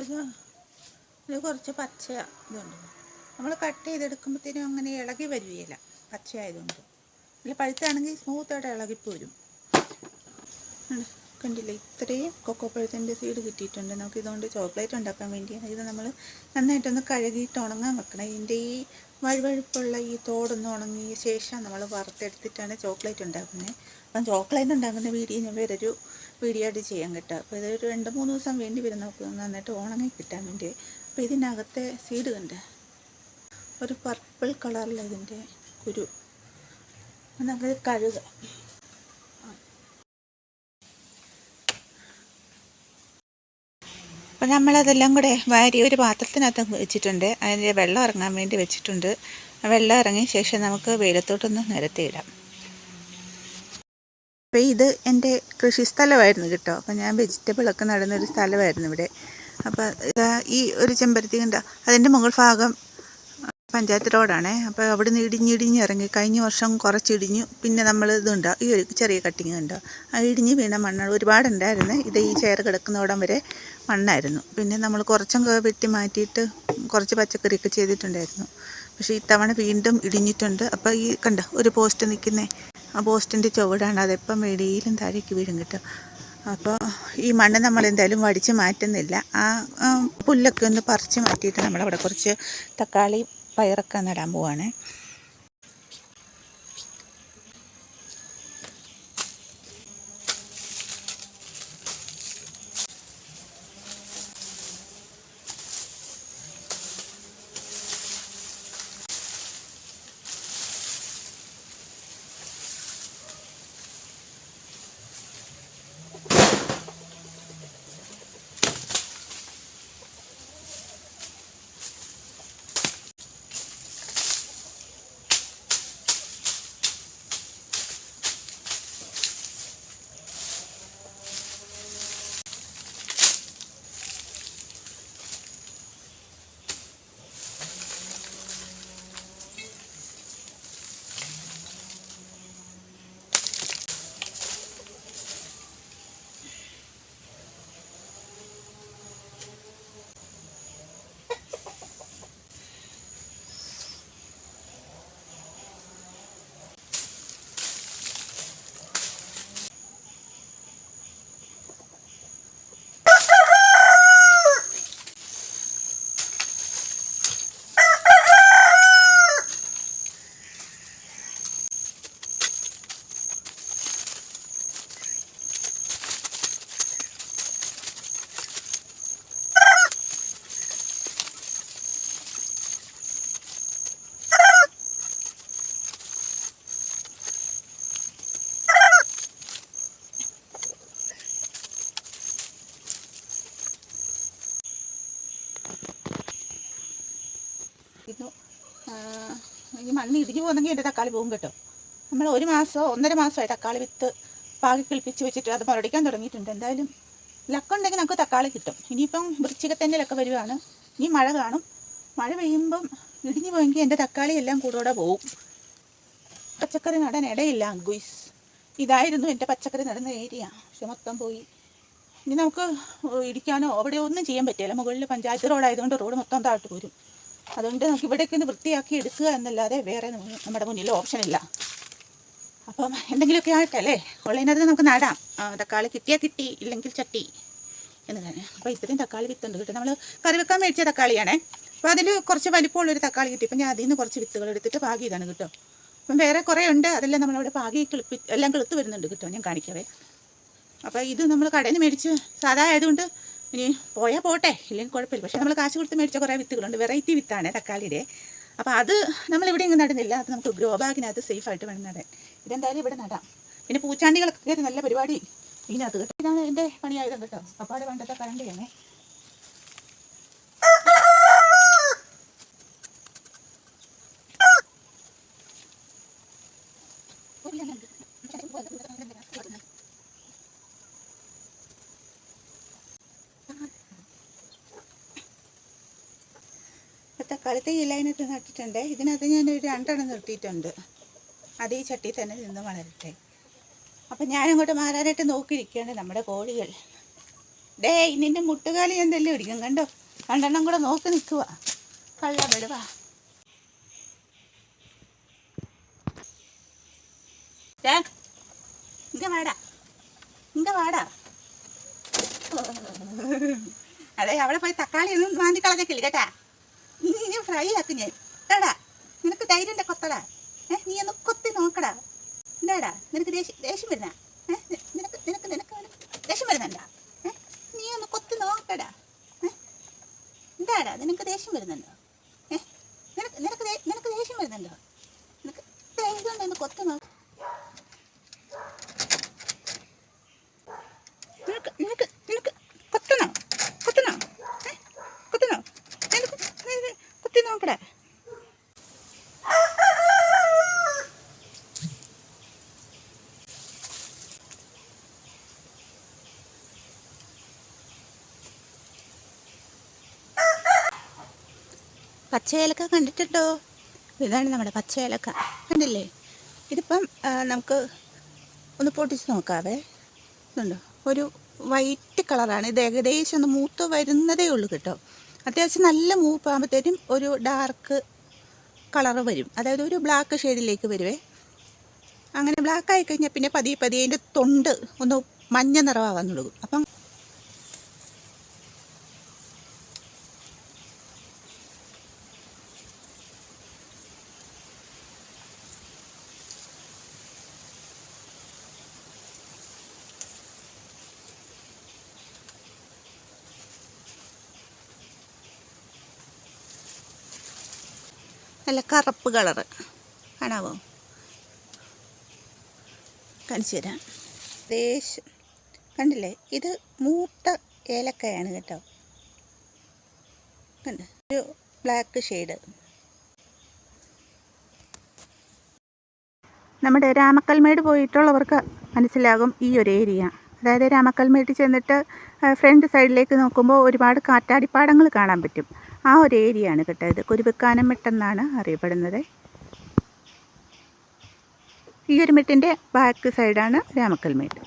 ഇത് കുറച്ച് പച്ച ഇതുണ്ട്. നമ്മൾ കട്ട് ചെയ്തെടുക്കുമ്പോഴത്തേനും അങ്ങനെ ഇളകി വരികയില്ല. പച്ചയായതുകൊണ്ട്. ഇല്ല പഴുത്താണെങ്കിൽ സ്മൂത്തായിട്ട് ഇളകിപ്പോരും കണ്ടില്ലേ? ഇത്രയും കൊക്കോ പഴത്തിന്റെ സീഡ് കിട്ടിയിട്ടുണ്ട്. നമുക്ക് ഇതുകൊണ്ട് ചോക്ലേറ്റ് ഉണ്ടാക്കാൻ വേണ്ടിയാണ്. ഇത് നമ്മൾ നന്നായിട്ടൊന്ന് കഴുകിയിട്ട് ഉണങ്ങാൻ വെക്കണം. ഇതിന്റെ ഈ വഴുവഴുപ്പുള്ള ഈ തോടൊന്ന് ഉണങ്ങിയ ശേഷം നമ്മൾ വറുത്തെടുത്തിട്ടാണ് ചോക്ലേറ്റ് ഉണ്ടാക്കുന്നത്. അപ്പം ചോക്ലേറ്റ് ഉണ്ടാക്കുന്ന വീഡിയോ ഞാൻ വേറൊരു വീഡിയോ ആയിട്ട് ചെയ്യാൻ കേട്ടോ. അപ്പോൾ ഇതൊരു രണ്ട് മൂന്ന് ദിവസം വേണ്ടി വരും നമുക്ക് നന്നായിട്ട് ഉണങ്ങി കിട്ടാൻ വേണ്ടി. അപ്പോൾ ഇതിനകത്തെ സീഡ് കണ്ട് ഒരു പർപ്പിൾ കളറിൽ ഇതിന്റെ കുരു. നമുക്ക് കഴുകാം. അപ്പം നമ്മളതെല്ലാം കൂടെ വാരി ഒരു പാത്രത്തിനകത്ത് വെച്ചിട്ടുണ്ട്. അതിന്റെ വെള്ളം ഇറങ്ങാൻ വേണ്ടി വെച്ചിട്ടുണ്ട്. വെള്ളം ഇറങ്ങിയ ശേഷം നമുക്ക് വെയിലത്തോട്ടൊന്ന് നിരത്തിയിടാം. അപ്പോൾ ഇത് എന്റെ കൃഷി സ്ഥലമായിരുന്നു കേട്ടോ. അപ്പോൾ ഞാൻ വെജിറ്റബിളൊക്കെ നടുന്നൊരു സ്ഥലമായിരുന്നു ഇവിടെ. അപ്പോൾ ഇതാ ഈ ഒരു ചെമ്പരത്തി കണ്ട? അതിന്റെ മുകൾ ഭാഗം പഞ്ചായത്ത് റോഡാണേ. അപ്പോൾ അവിടെ നിന്ന് ഇടിഞ്ഞിടിഞ്ഞ് ഇറങ്ങി. കഴിഞ്ഞ വർഷം കുറച്ച് ഇടിഞ്ഞു പിന്നെ നമ്മൾ ഇതുണ്ടോ ഈ ഒരു ചെറിയ കട്ടിങ് ഉണ്ടോ ആ ഇടിഞ്ഞ് വീണ മണ്ണാണ് ഒരുപാടുണ്ടായിരുന്നു. ഇത് ഈ ചെയർ കിടക്കുന്നവിടം വരെ മണ്ണായിരുന്നു. പിന്നെ നമ്മൾ കുറച്ചൊക്കെ വെട്ടി മാറ്റിയിട്ട് കുറച്ച് പച്ചക്കറിയൊക്കെ ചെയ്തിട്ടുണ്ടായിരുന്നു. പക്ഷേ ഇത്തവണ വീണ്ടും ഇടിഞ്ഞിട്ടുണ്ട്. അപ്പോൾ ഈ കണ്ട ഒരു പോസ്റ്റ് നിൽക്കുന്നേ. ആ പോസ്റ്റിന്റെ ചുവടാണ് അതെപ്പം വെടിയിലും താഴേക്ക് വീഴും കിട്ടും. അപ്പോൾ ഈ മണ്ണ് നമ്മൾ എന്തായാലും വടിച്ച് മാറ്റുന്നില്ല. ആ പുല്ലൊക്കെ ഒന്ന് പറിച്ച് മാറ്റിയിട്ട് നമ്മളവിടെ കുറച്ച് തക്കാളി പയറൊക്കെ നടാൻ പോവാണ്. ഈ മണ്ണ് ഇടിഞ്ഞു പോകുന്നെങ്കിൽ എന്റെ തക്കാളി പോകും കേട്ടോ. നമ്മൾ ഒരു മാസമോ ഒന്നര മാസമായി തക്കാളി വിത്ത് പാകി കിളിപ്പിച്ച് വെച്ചിട്ട് അത് മുരടിക്കാൻ തുടങ്ങിയിട്ടുണ്ട്. എന്തായാലും ലക്കുണ്ടെങ്കിൽ നമുക്ക് തക്കാളി കിട്ടും. ഇനിയിപ്പം വൃശ്ചികത്തിന്റെ ലക്ക വരുവാണ്. ഇനി മഴ കാണും. മഴ പെയ്യുമ്പം ഇടിഞ്ഞു പോയെങ്കിൽ എന്റെ തക്കാളി എല്ലാം കൂടോടെ പോകും പച്ചക്കറി നടാൻ ഇടയില്ല ഗുയ്സ്. ഇതായിരുന്നു എന്റെ പച്ചക്കറി നടുന്ന ഏരിയ. പക്ഷെ മൊത്തം പോയി. ഇനി നമുക്ക് ഇടിക്കാനോ അവിടെ ഒന്നും ചെയ്യാൻ പറ്റില്ല. മുകളിൽ പഞ്ചായത്ത് റോഡായതുകൊണ്ട് റോഡ് മൊത്തം താഴ്ത്തു പോരും. അതുകൊണ്ട് നമുക്ക് ഇവിടേക്ക് ഒന്ന് വൃത്തിയാക്കി എടുക്കുക എന്നല്ലാതെ വേറെ നമ്മുടെ മുന്നിൽ ഓപ്ഷൻ ഇല്ല. അപ്പം എന്തെങ്കിലുമൊക്കെ ആയിട്ടല്ലേ ഉള്ളതിനകത്ത് നമുക്ക് നടാം. തക്കാളി കിട്ടിയാൽ കിട്ടി ഇല്ലെങ്കിൽ ചട്ടി എന്ന് തന്നെ. അപ്പോൾ ഇത്രയും തക്കാളി വിത്തുണ്ട് കിട്ടും. നമ്മൾ കറി വെക്കാൻ മേടിച്ച തക്കാളിയാണേ. അപ്പോൾ അതിൽ കുറച്ച് വലിപ്പമുള്ളൊരു തക്കാളി കിട്ടി. അപ്പം ഞാൻ അതിൽ നിന്ന് കുറച്ച് വിത്തുകൾ എടുത്തിട്ട് പാകി ഇതാണ് കിട്ടും. അപ്പം വേറെ കുറേ ഉണ്ട്. അതെല്ലാം നമ്മളവിടെ പാകി കിളിപ്പി എല്ലാം കിളുത്ത് വരുന്നുണ്ട് കിട്ടും. ഞാൻ കാണിക്കവേ. അപ്പോൾ ഇത് നമ്മൾ കടയിൽ നിന്ന് മേടിച്ച് സാധാ ആയതുകൊണ്ട് ഇനി പോയാൽ പോട്ടെ. ഇല്ലെങ്കിൽ കുഴപ്പമില്ല പക്ഷേ നമ്മൾ കാശ് കൊടുത്ത് മേടിച്ച കുറേ വിത്തുകളുണ്ട്. വെറൈറ്റി വിത്താണ് തക്കാളിയുടെ. അപ്പോൾ അത് നമ്മളിവിടെ ഇങ്ങ് നടുന്നില്ല. അത് നമുക്ക് ഗ്രോ ബാഗിനകത്ത് സേഫായിട്ട് വേണം നടാൻ. ഇതെന്തായാലും ഇവിടെ നടാം. പിന്നെ പൂച്ചാണ്ടികളൊക്കെ ഒരു നല്ല പരിപാടി ഇതിനകത്ത് കേട്ടോ. ഇതാണ് എന്റെ പണിയായത് കേട്ടോ. അപ്പാടെ ചെയ്യണേ കരണ്ടിയാണേ തക്കാളത്തെ ഇലയിനകത്ത് നട്ടിട്ടുണ്ട്. ഇതിനകത്ത് ഞാൻ ഒരു രണ്ടെണ്ണം നിർത്തിയിട്ടുണ്ട്. അത് ഈ ചട്ടി തന്നെ നിന്ന് വളരട്ടെ. അപ്പം ഞാനങ്ങോട്ട് മാറാനായിട്ട് നോക്കിയിരിക്കുകയാണ് നമ്മുടെ കോഴികൾ. ഡേ നിന്റെ മുട്ടുകാലി ഞാൻ തല്ലി കണ്ടോ? രണ്ടെണ്ണം കൂടെ നോക്കി നിൽക്കുക കള്ള വിടുക അതെ അവിടെ പോയി തക്കാളി ഒന്നും മാന്തി കളഞ്ഞേക്കില്ല കേട്ടാ? നീ ഇനി ഫ്രൈ ആക്കും ഞാൻ. എടാ നിനക്ക് ധൈര്യന്റെ കൊത്തടാ. ഏഹ് നീ ഒന്ന് കൊത്തി നോക്കടാ. എന്താടാ നിനക്ക് ദേഷ്യം ദേഷ്യം വരുന്ന? നിനക്ക് നിനക്ക് നിനക്ക് ദേഷ്യം വരുന്നുണ്ടാ? ഏഹ് നീ ഒന്ന് കൊത്തി നോക്കടാ. ഏഹ് എന്താടാ നിനക്ക് ദേഷ്യം വരുന്നുണ്ടോ? ഏഹ് നിനക്ക് നിനക്ക് നിനക്ക് ദേഷ്യം വരുന്നുണ്ടോ? നിനക്ക് ധൈര്യം ഒന്ന് കൊത്തി നോക്ക നിനക്ക് നിനക്ക് നിനക്ക് കൊത്തണോ കൊത്തണോ ഏ കൊത്തണോ നിനക്ക് നിനക്ക് പച്ചയിലക്ക പച്ചയേലക്ക കണ്ടിട്ടുണ്ടോ? ഇതാണ് നമ്മുടെ പച്ചയിലക്ക. കണ്ടില്ലേ? ഇതിപ്പം നമുക്ക് ഒന്ന് പൊട്ടിച്ച് നോക്കാവേ. ഇതുണ്ടോ? ഒരു വൈറ്റ് കളറാണ്. ഇത് ഏകദേശം ഒന്ന് മൂത്ത് വരുന്നതേ ഉള്ളൂ കേട്ടോ. അത്യാവശ്യം നല്ല മൂപ്പാകുമ്പോഴത്തേനും ഒരു ഡാർക്ക് കളറ് വരും. അതായത് ഒരു ബ്ലാക്ക് ഷെയ്ഡിലേക്ക് വരുവേ. അങ്ങനെ ബ്ലാക്ക് ആയി കഴിഞ്ഞാൽ പിന്നെ പതിയെ പതിയെ തൊണ്ട് ഒന്ന് മഞ്ഞ നിറമാകാൻ തുടങ്ങും. അപ്പം നല്ല കറുപ്പ് കളറ്. കാണാവോ? കാണിച്ചു തരാം. ദേശം കണ്ടില്ലേ? ഇത് മൂത്ത ഏലക്കയാണ് കേട്ടോ. കണ്ട്? ഒരു ബ്ലാക്ക് ഷെയ്ഡ് നമ്മുടെ രാമക്കൽമേട് പോയിട്ടുള്ളവർക്ക് മനസ്സിലാകും ഈ ഒരു ഏരിയ അതായത് രാമക്കൽമേട്ടിൽ ചെന്നിട്ട് ഫ്രണ്ട് സൈഡിലേക്ക് നോക്കുമ്പോൾ ഒരുപാട് കാറ്റാടിപ്പാടങ്ങൾ കാണാൻ പറ്റും. ആ ഒരു ഏരിയ ആണ് കേട്ടോ ഇത് കുരുവിക്കാനം മെട്ടെന്നാണ് അറിയപ്പെടുന്നത്. ഈ ഒരു മെട്ടിന്റെ ബാക്ക് സൈഡാണ് രാമക്കൽമേട്.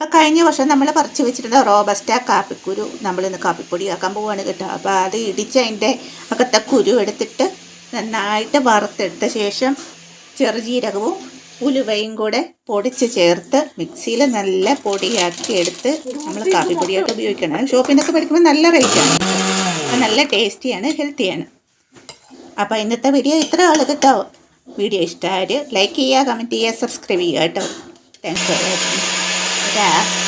അപ്പം കഴിഞ്ഞ വർഷം നമ്മൾ പറിച്ചു വെച്ചിട്ടുള്ള റോബസ്റ്റ കാപ്പിക്കുരു നമ്മളിന്ന് കാപ്പിപ്പൊടിയാക്കാൻ പോവുകയാണ് കേട്ടോ. അപ്പോൾ അത് ഇടിച്ച് അതിന്റെ അകത്തെ കുരു എടുത്തിട്ട് നന്നായിട്ട് വറുത്തെടുത്ത ശേഷം ചെറുജീരകവും ഉലുവയും കൂടെ പൊടിച്ച് ചേർത്ത് മിക്സിയിൽ നല്ല പൊടിയാക്കി എടുത്ത് നമ്മൾ കാപ്പിപ്പൊടിയായിട്ട് ഉപയോഗിക്കണം. ഷോപ്പിനൊക്കെ പഠിക്കുമ്പോൾ നല്ല റേറ്റാണ് അപ്പം നല്ല ടേസ്റ്റിയാണ് ഹെൽത്തിയാണ് അപ്പോൾ ഇന്നത്തെ വീഡിയോ ഇത്ര ആൾ കേട്ടോ. വീഡിയോ ഇഷ്ടമായാൽ ലൈക്ക് ചെയ്യുക കമന്റ് ചെയ്യുക സബ്സ്ക്രൈബ് ചെയ്യുക കേട്ടോ. Thanks for watching step